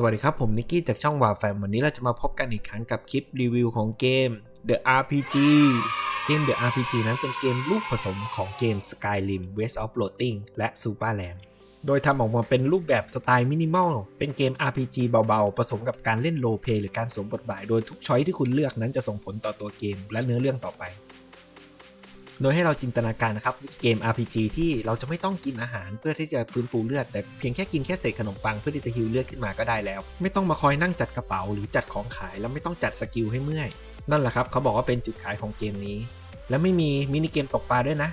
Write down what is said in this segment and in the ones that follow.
สวัสดีครับ ผมนิกกี้จากช่องวาแฟมวันนี้เราจะมาพบกันอีกครั้งกับคลิปรีวิวของเกม The RPG เกม The RPG นั้นเป็นเกมลูกผสมของเกม Skyrim West of Floating และ Superland โดยทำออกมาเป็นรูปแบบสไตล์มินิมอล เป็นเกม RPG เบาๆ ผสมกับการเล่นโรลเพลย์หรือการสวมบทบาท โดยทุกช้อยที่คุณเลือกนั้นจะส่งผลต่อตัวเกมและเนื้อเรื่องต่อไป โดยให้เราจินตนาการนะครับเกม RPG ที่เราจะไม่ต้องกินอาหารเพื่อที่จะฟื้นฟูเลือด แต่เพียงแค่กินแค่เศษขนมปังเพื่อที่จะฮิวเลือดขึ้นมาก็ได้แล้ว ไม่ต้องมาคอยนั่งจัดกระเป๋าหรือจัดของขายแล้วไม่ต้องจัดสกิลให้เมื่อย นั่นแหละครับเขาบอกว่าเป็นจุดขายของเกมนี้ และไม่มีมินิเกมตกปลาด้วยนะ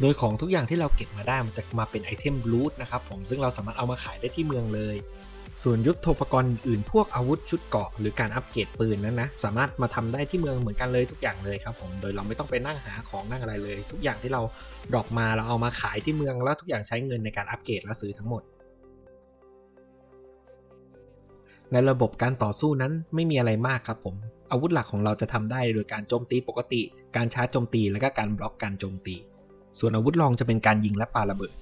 โดยของทุกอย่างที่เราเก็บมาได้มันจะมาเป็นไอเทมรูทนะครับผมซึ่งเราสามารถเอามาขายได้ที่เมืองเลย ส่วนยุทโธปกรณ์อื่นพวกอาวุธชุดเกาะหรือการอัปเกรดปืนนั้นนะสามารถมาทำได้ที่เมืองเหมือนกันเลยทุกอย่างเลยครับผมโดยเราไม่ต้องไปนั่งหาของนั่งอะไรเลย ทุกอย่างที่เราดรอปมาเราเอามาขายที่เมืองแล้วทุกอย่างใช้เงินในการอัปเกรดและซื้อทั้งหมด ในระบบการต่อสู้นั้นไม่มีอะไรมากครับผมอาวุธหลักของเราจะทำได้โดยการโจมตีปกติ การชาร์จโจมตีและก็การบล็อกการโจมตี ส่วนอาวุธรองจะเป็นการยิงและปาระเบิด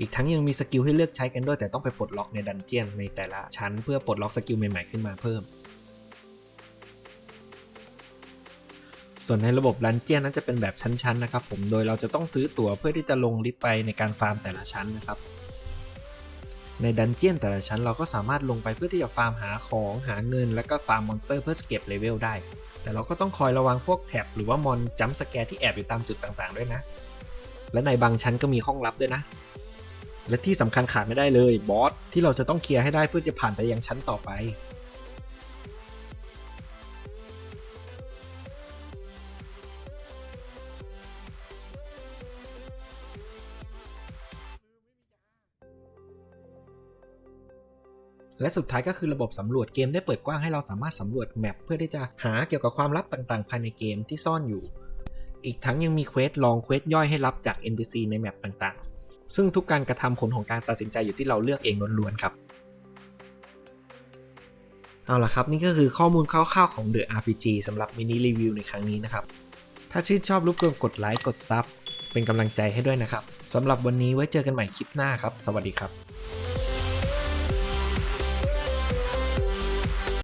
อีกทั้งยังมีสกิลให้เลือกใช้กันด้วยแต่ต้องไปปลดล็อกในดันเจียนในแต่ละชั้นเพื่อปลดล็อกสกิลใหม่ๆขึ้นมาเพิ่ม ส่วนในระบบดันเจียนนั้นจะเป็นแบบชั้นๆนะครับผมโดยเราจะต้องซื้อตั๋วเพื่อที่จะลงลิฟต์ไปในการฟาร์มแต่ละชั้นนะครับในดันเจียนแต่ละชั้นเราก็สามารถลงไปเพื่อที่จะฟาร์มหาของหาเงิน แล้วก็ฟาร์มมอนสเตอร์เพื่อเก็บเลเวลได้ แต่เราก็ต้องคอยระวังพวกแท็บหรือว่ามอนจัมสแกร์ที่แอบอยู่ตามจุดต่างๆด้วยนะ และในบางชั้นก็มีห้องลับด้วยนะ และที่สำคัญขาดไม่ได้เลยบอสที่เราจะต้องเคลียร์ให้ได้เพื่อจะผ่านไปยังชั้นต่อไปและสุดท้ายก็คือระบบสำรวจเกมได้เปิดกว้างให้เราสามารถสำรวจแมปเพื่อที่จะหาเกี่ยวกับความลับต่างๆ ภายในเกมที่ซ่อนอยู่ อีกทั้งยังมีเควสลองเควสย่อยให้รับจาก NPC ในแมปต่างๆ ซึ่งทุกการกระทำผลของการตัดสินใจอยู่ที่เราเลือกเองล้วนๆครับ เอาละครับนี่ก็คือข้อมูลคร่าวๆของ The RPG สำหรับมินิรีวิวในครั้งนี้นะครับ ถ้าชื่นชอบรบกวนกดไลค์กดซับเป็นกำลังใจให้ด้วยนะครับสำหรับวันนี้ไว้เจอกันใหม่คลิปหน้าครับ สวัสดีครับ